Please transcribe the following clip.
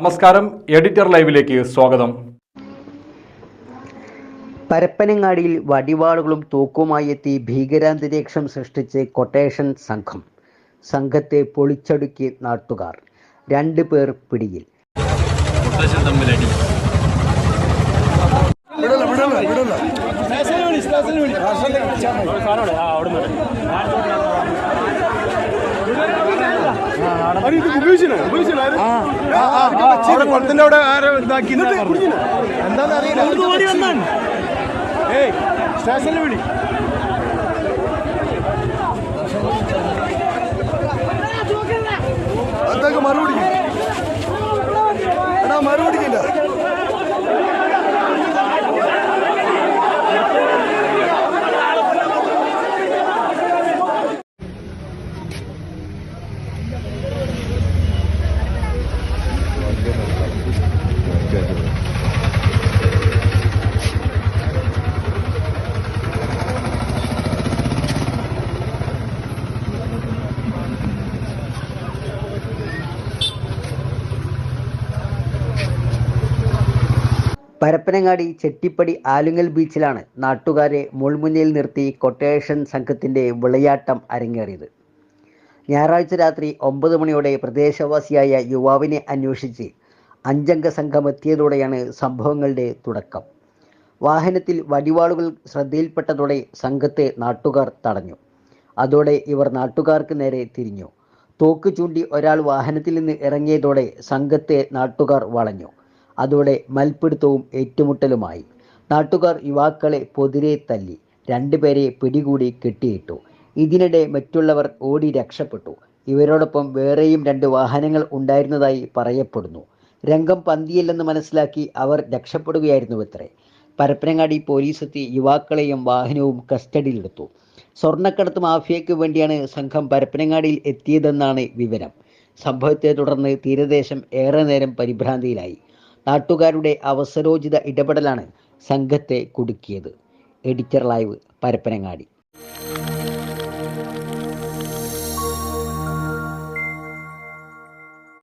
നമസ്കാരം എഡിറ്റർ ലൈവിലേക്ക് സ്വാഗതം. പരപ്പനങ്ങാടിയിൽ വടിവാളുകളും തൂക്കുമായി എത്തി ഭീകരാന്തരീക്ഷം സൃഷ്ടിച്ച് കൊട്ടേഷൻ സംഘം. സംഘത്തെ പൊളിച്ചടുക്കി നാട്ടുകാർ. രണ്ടു പേർ പിടിയിൽ. കുളത്തിന്റെ അവിടെ ആരോ ഇതാക്കി എന്താന്ന് അറിയില്ല. ഏയ് സ്റ്റേഷനിൽ വിളി. അതൊക്കെ മറുപടി. എടാ മറുപടിക്കില്ല പരപ്പനങ്ങാടി ചെട്ടിപ്പടി ആലുങ്ങൽ ബീച്ചിലാണ് നാട്ടുകാരെ മുൾമുന്നിൽ നിർത്തി കൊട്ടേഷൻ സംഘത്തിന്റെ വിളയാട്ടം അരങ്ങേറിയത്. ഞായറാഴ്ച രാത്രി ഒമ്പത് മണിയോടെ പ്രദേശവാസിയായ യുവാവിനെ അന്വേഷിച്ച് അഞ്ചംഗ സംഘം എത്തിയതോടെയാണ് സംഭവങ്ങളുടെ തുടക്കം. വാഹനത്തിൽ വടിവാളുകൾ ശ്രദ്ധയിൽപ്പെട്ടതോടെ സംഘത്തെ നാട്ടുകാർ തടഞ്ഞു. അതോടെ ഇവർ നാട്ടുകാർക്ക് നേരെ തിരിഞ്ഞു. തോക്ക് ചൂണ്ടി ഒരാൾ വാഹനത്തിൽ നിന്ന് ഇറങ്ങിയതോടെ സംഘത്തെ നാട്ടുകാർ വളഞ്ഞു. അതോടെ മൽപ്പിടുത്തവും ഏറ്റുമുട്ടലുമായി. നാട്ടുകാർ യുവാക്കളെ പൊതിരെ തല്ലി രണ്ടുപേരെ പിടികൂടി കെട്ടിയിട്ടു. ഇതിനിടെ മറ്റുള്ളവർ ഓടി രക്ഷപ്പെട്ടു. ഇവരോടൊപ്പം വേറെയും രണ്ട് വാഹനങ്ങൾ ഉണ്ടായിരുന്നതായി പറയപ്പെടുന്നു. രംഗം പന്തിയല്ലെന്ന് മനസ്സിലാക്കി അവർ രക്ഷപ്പെടുകയായിരുന്നു രക്ഷപ്പെടുകയായിരുന്നുവത്രേ. പരപ്പനങ്ങാടി പോലീസ് എത്തി യുവാക്കളെയും വാഹനവും കസ്റ്റഡിയിലെടുത്തു. സ്വർണക്കടത്ത് മാഫിയയ്ക്ക് വേണ്ടിയാണ് സംഘം പരപ്പനങ്ങാടിയിൽ എത്തിയതെന്നാണ് വിവരം. സംഭവത്തെ തുടർന്ന് തീരദേശം ഏറെ നേരം പരിഭ്രാന്തിയിലായി. നാട്ടുകാരുടെ അവസരോചിത ഇടപെടലാണ് സംഘത്തെ കുടുക്കിയത്. Editor live Parappanangadi.